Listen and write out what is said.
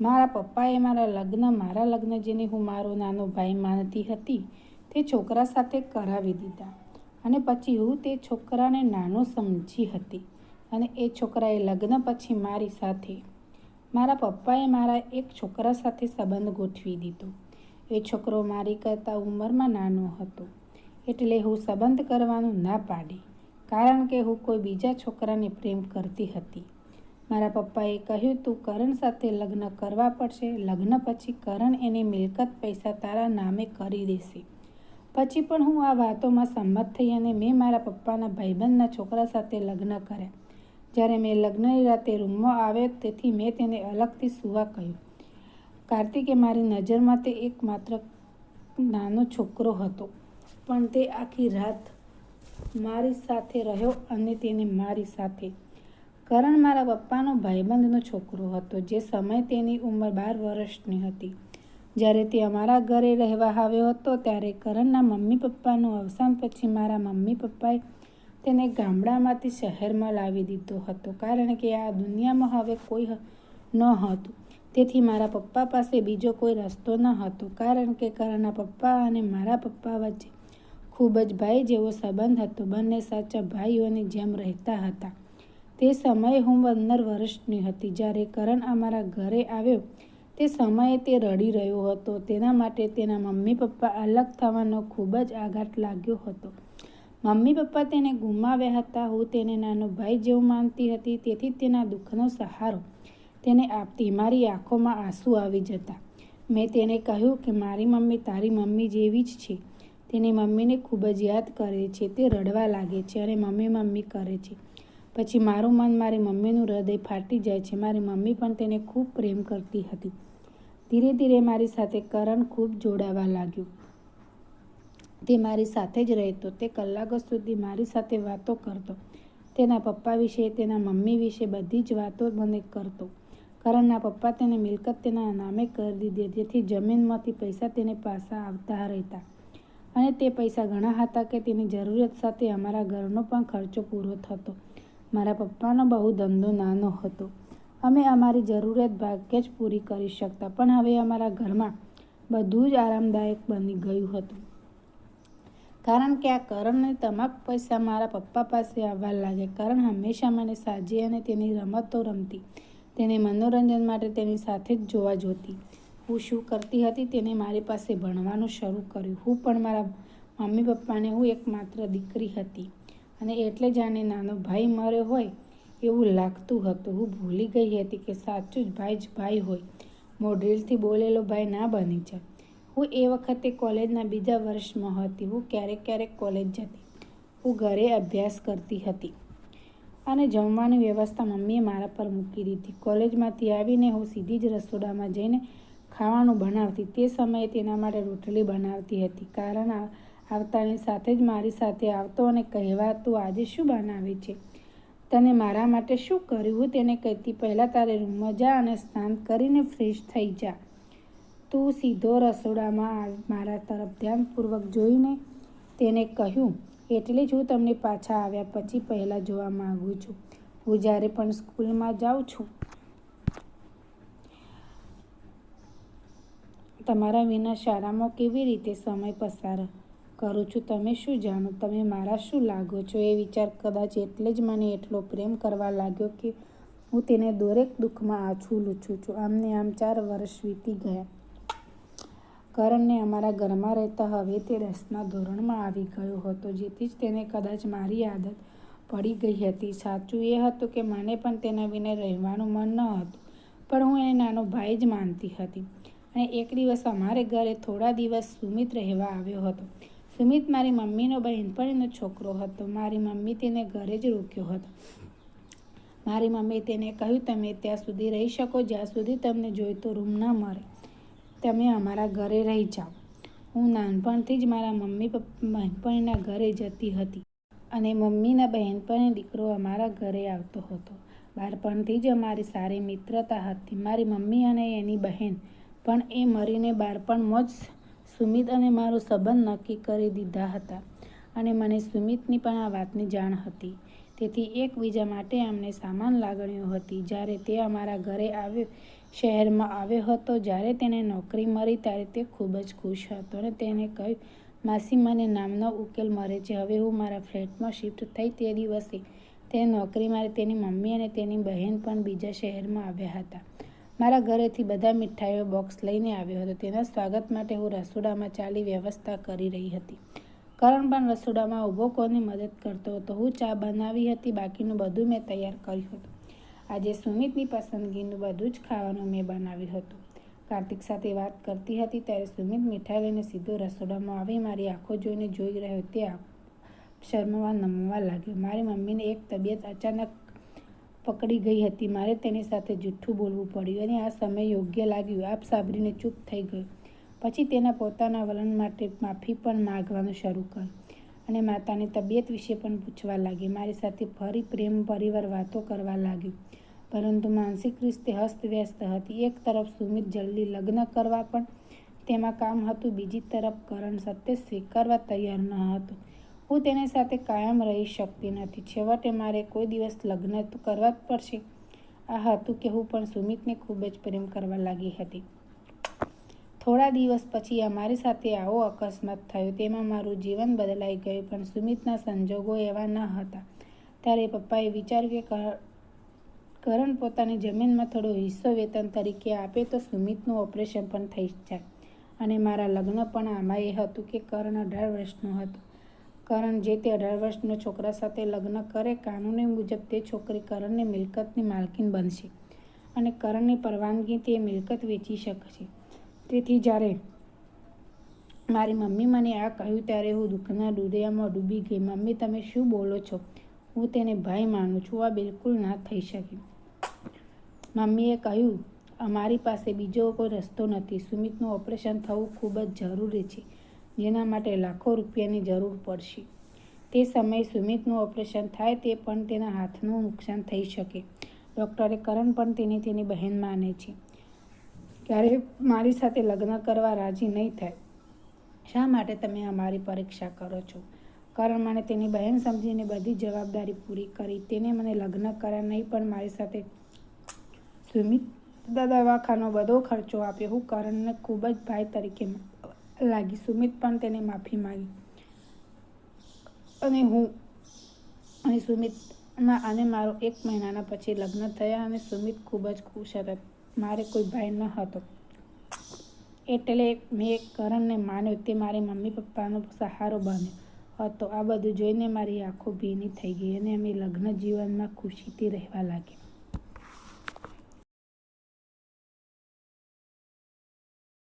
મારા પપ્પાએ મારા લગ્ન મારા લગ્ન જેને હું મારો નાનો ભાઈ માનતી હતી, તે છોકરા સાથે કરાવી દીધા. અને પછી હું તે છોકરાને નાનો સમજી હતી અને એ છોકરાએ લગ્ન પછી મારી સાથે, મારા પપ્પાએ મારા એક છોકરા સાથે સંબંધ ગોઠવી દીધો. એ છોકરો મારી કરતાં ઉંમરમાં નાનો હતો, એટલે હું સંબંધ કરવાનું ના પાડી, કારણ કે હું કોઈ બીજા છોકરાને પ્રેમ કરતી હતી. મારા પપ્પાએ કહ્યું, તું કરણ સાથે લગ્ન કરવા પડશે. લગ્ન પછી કરણ એની મિલકત પૈસા તારા નામે કરી દેશે. પછી પણ હું આ વાતોમાં સંમત થઈ અને મેં મારા પપ્પાના ભાઈબંધના છોકરા સાથે લગ્ન કર્યા. જ્યારે મેં લગ્નની રાતે રૂમમાં આવ્યો, તેથી મેં તેને અલગથી સુવા કહ્યું. કાર્તિકે મારી નજરમાં તે એકમાત્ર નાનો છોકરો હતો, પણ તે આખી રાત મારી સાથે રહ્યો અને તેને મારી સાથે કરણ મારા પપ્પાનો ભાઈબંધનો છોકરો હતો, જે સમય તેની ઉંમર બાર વર્ષની હતી. જ્યારે તે અમારા ઘરે રહેવા આવ્યો હતો, ત્યારે કરણના મમ્મી પપ્પાનું અવસાન પછી મારા મમ્મી પપ્પાએ તેને ગામડામાંથી શહેરમાં લાવી દીધો હતો, કારણ કે આ દુનિયામાં હવે કોઈ ન હતું. તેથી મારા પપ્પા પાસે બીજો કોઈ રસ્તો ન હતો, કારણ કે કરણના પપ્પા અને મારા પપ્પા વચ્ચે ખૂબ જ ભાઈ જેવો સંબંધ હતો. બંને સાચા ભાઈઓની જેમ રહેતા હતા. તે સમયે હું પંદર વર્ષની હતી. જ્યારે કરણ અમારા ઘરે આવ્યો, તે સમયે તે રડી રહ્યો હતો. તેના માટે તેના મમ્મી પપ્પા અલગ થવાનો ખૂબ જ આઘાત લાગ્યો હતો. મમ્મી પપ્પા તેને ગુમાવ્યા હતા. હું તેને નાનો ભાઈ જેવું માનતી હતી. તેથી તેના દુઃખનો સહારો તેને આપતી મારી આંખોમાં આંસુ આવી જતા. મેં તેને કહ્યું કે, મારી મમ્મી તારી મમ્મી જેવી જ છે. તેની મમ્મીને ખૂબ જ યાદ કરે છે. તે રડવા લાગે છે અને મમ્મી મમ્મી કરે છે. પછી મારું મન મારી મમ્મીનું હૃદય ફાટી જાય છે. મારી મમ્મી પણ તેને ખૂબ પ્રેમ કરતી હતી. ધીરે ધીરે મારી સાથે કરણ ખૂબ જોડાવા લાગ્યું. તે મારી સાથે જ રહેતો. તે કલાકો સુધી મારી સાથે વાતો કરતો. તેના પપ્પા વિશે, તેના મમ્મી વિશે બધી જ વાતો મને કરતો. કરણના પપ્પા તેને મિલકત તેના નામે કરી દીધી. જેથી જમીનમાંથી પૈસા તેને પાછા આવતા રહેતા. અને તે પૈસા ઘણા હતા કે તેની જરૂરિયાત સાથે અમારા ઘરનો પણ ખર્ચો પૂરો થતો. મારા પપ્પાનો બહુ ધંધો નાનો હતો. અમે અમારી જરૂરિયાત ભાગ્યે જ પૂરી કરી શકતા, પણ હવે અમારા ઘરમાં બધું જ આરામદાયક બની ગયું હતું. કારણ કે આ કરણને તમામ પૈસા મારા પપ્પા પાસે આવવા લાગ્યા. કરણ હંમેશા મને સાજી અને તેની રમતો રમતી, તેને મનોરંજન માટે તેની સાથે જ જોવા જોતી. હું શું કરતી હતી તેને મારી પાસે ભણવાનું શરૂ કર્યું. હું પણ મારા મમ્મી પપ્પાને હું એકમાત્ર દીકરી હતી. અને એટલે જાણે નાનો ભાઈ મારે હોય એવું લાગતું હતું. હું ભૂલી ગઈ હતી કે સાચું જ ભાઈ જ ભાઈ હોય. મોઢેલથી બોલેલો ભાઈ ના બની જાય. હું એ વખતે કોલેજના બીજા વર્ષમાં હતી. હું ક્યારેક ક્યારેક કોલેજ જતી. હું ઘરે અભ્યાસ કરતી હતી. અને જમવાની વ્યવસ્થા મમ્મીએ મારા પર મૂકી દીધી. કોલેજમાંથી આવીને હું સીધી જ રસોડામાં જઈને ખાવાનું બનાવતી. તે સમયે તેના માટે રોટલી બનાવતી હતી. કારણ આવતાની સાથે જ મારી સાથે આવતો અને કહેવા તું આજે શું બનાવે છે? તને મારા માટે શું કર્યું? તેને કહેતી પહેલાં તારે રૂમમાં જા અને સ્નાન કરીને ફ્રેશ થઈ જા. તું સીધો રસોડામાં મારા તરફ ધ્યાનપૂર્વક જોઈને તેને કહ્યું, એટલે જ હું તમને પાછા આવ્યા પછી પહેલાં જોવા માગું છું. હું જ્યારે પણ સ્કૂલમાં જાઉં છું, તમારા વિના શાળામાં કેવી રીતે સમય પસાર કરું છું. તમે શું જાણો? તમે મારા શું લાગો છો? એ વિચાર કદાચ એટલે જ મને એટલો પ્રેમ કરવા લાગ્યો કે હું તેને દરેક દુઃખમાં આછું લૂછું છું. આમને આમ ચાર વર્ષ વીતી ગયા. કરણને અમારા ઘરમાં રહેતા હવે તે રસના ધોરણમાં આવી ગયો હતો, જેથી જ તેને કદાચ મારી આદત પડી ગઈ હતી. સાચું એ હતું કે મને પણ તેના વિના રહેવાનું મન ન હતું, પણ હું એને નાનો ભાઈ જ માનતી હતી. અને એક દિવસ અમારે ઘરે થોડા દિવસ સુમિત રહેવા આવ્યો હતો. સુમિત મારી મમ્મીનો બહેનપણીનો છોકરો હતો. મારી મમ્મી તેને ઘરે જ રોક્યો હતો. મારી મમ્મી તેને કહ્યું, તમે ત્યાં સુધી રહી શકો, જ્યાં સુધી તમને જોઈતો રૂમ ન મળે. તમે અમારા ઘરે રહી જાઓ. હું નાનપણથી જ મારા મમ્મી બહેનપણીના ઘરે જતી હતી અને મમ્મીના બહેનપણી દીકરો અમારા ઘરે આવતો હતો. બાળપણથી જ અમારી સારી મિત્રતા હતી. મારી મમ્મી અને એની બહેન પણ એ મરીને બાળપણમાં જ સુમિત અને મારો સંબંધ નક્કી કરી દીધા હતા અને મને સુમિતની પણ આ વાતની જાણ હતી. તેથી એકબીજા માટે અમને સામાન લાગણીઓ હતી. જ્યારે તે અમારા ઘરે આવ્યો, શહેરમાં આવ્યો હતો, જ્યારે તેને નોકરી મળી, ત્યારે તે ખૂબ જ ખુશ હતો અને તેને કહ્યું, માસી, મને નામનો ઉકેલ મળે છે. હવે હું મારા ફ્લેટમાં શિફ્ટ થઈ તે દિવસે તે નોકરી મારે તેની મમ્મી અને તેની બહેન પણ બીજા શહેરમાં આવ્યા હતા. મારા ઘરેથી બધા મીઠાઈઓ બોક્સ લઈને આવ્યો હતો. તેના સ્વાગત માટે હું રસોડામાં ચાલી વ્યવસ્થા કરી રહી હતી. કરણ પણ રસોડામાં ઊભો કોની મદદ કરતો હતો. હું ચા બનાવી હતી, બાકીનું બધું મેં તૈયાર કર્યું હતું. આજે સુમિતની પસંદગીનું બધું જ ખાવાનું મેં બનાવ્યું હતું. કાર્તિક સાથે વાત કરતી હતી ત્યારે સુમિત મીઠાઈ લઈને સીધો રસોડામાં આવી. મારી આંખો જોઈને જોઈ રહ્યો તે શર્મવા નમવા લાગ્યો. મારી મમ્મીને એક તબિયત અચાનક પકડી ગઈ હતી. મારે તેની સાથે જૂઠું બોલવું પડ્યું અને આ સમય યોગ્ય લાગ્યું. આપ સાંભળીને ચૂપ થઈ ગયો. પછી તેના પોતાના વલણ માટે માફી પણ માગવાનું શરૂ કર્યું અને માતાની તબિયત વિશે પણ પૂછવા લાગી. મારી સાથે ફરી પ્રેમ પરિવાર વાતો કરવા લાગ્યું. પરંતુ માનસિક રીતે હસ્તવ્યસ્ત હતી. એક તરફ સુમિત જલ્દી લગ્ન કરવા પણ તેમાં કામ હતું. બીજી તરફ કરણ સત્ય સ્વીકારવા તૈયાર ન હતો. હું તેની સાથે કાયમ રહી શકતી નથી. છેવટે મારે કોઈ દિવસ લગ્ન તો કરવા જ પડશે. આ હતું કે હું પણ સુમિતને ખૂબ જ પ્રેમ કરવા લાગી હતી. થોડા દિવસ પછી અમારી સાથે આવો અકસ્માત થયો. તેમાં મારું જીવન બદલાઈ ગયું, પણ સુમિતના સંજોગો એવા ન હતા. ત્યારે પપ્પાએ વિચાર્યું કે કરણ પોતાની જમીનમાં થોડો હિસ્સો વેતન તરીકે આપે તો સુમિતનું ઓપરેશન પણ થઈ જાય. અને મારા લગ્ન પણ આમાં એ હતું કે કરણ અઢાર વર્ષનું હતો. કરણ જે તે અઢાર વર્ષના છોકરા સાથે લગ્ન કરે, કાનૂની મુજબ તે છોકરી કરણની મિલકતની માલકીન બનશે અને કરણની પરવાનગી તે મિલકત વેચી શકશે. તેથી જ્યારે મારી મમ્મી મને આ કહ્યું ત્યારે હું દુઃખના દુરિયામાં ડૂબી ગઈ. મમ્મી, તમે શું બોલો છો? હું તેને ભાઈ માનું છું. આ બિલકુલ ના થઈ શકે. મમ્મીએ કહ્યું, અમારી પાસે બીજો કોઈ રસ્તો નથી. સુમિતનું ઓપરેશન થવું ખૂબ જ જરૂરી છે. જેના માટે લાખો રૂપિયાની જરૂર પડશે. તે સમયે સુમિતનું ઓપરેશન થાય તે પણ તેના હાથનું નુકસાન થઈ શકે. ડૉક્ટરે કરણ પણ તેની તેની બહેન માને છે. ક્યારે મારી સાથે લગ્ન કરવા રાજી નહીં થાય? શા માટે તમે અમારી પરીક્ષા કરો છો? કરણ મને તેની બહેન સમજીને બધી જવાબદારી પૂરી કરી. તેને મને લગ્ન કર્યા નહીં, પણ મારી સાથે સુમિત દવાખાનો બધો ખર્ચો આપ્યો. હું કરણને ખૂબ જ ભાઈ તરીકે લાગી. સુમિત પણ તેને માફી માંગી. અને હું અને સુમિતના અને મારો એક મહિનાના પછી લગ્ન થયા અને સુમિત ખૂબ જ ખુશ હતા. મારે કોઈ ભાઈ ન હતો. એટલે મેં કરણને માન્યો તે મારી મમ્મી પપ્પાનો સહારો બન્યો હતો. આ બધું જોઈને મારી આંખો ભીની થઈ ગઈ અને અમે લગ્ન જીવનમાં ખુશીથી રહેવા લાગ્યા.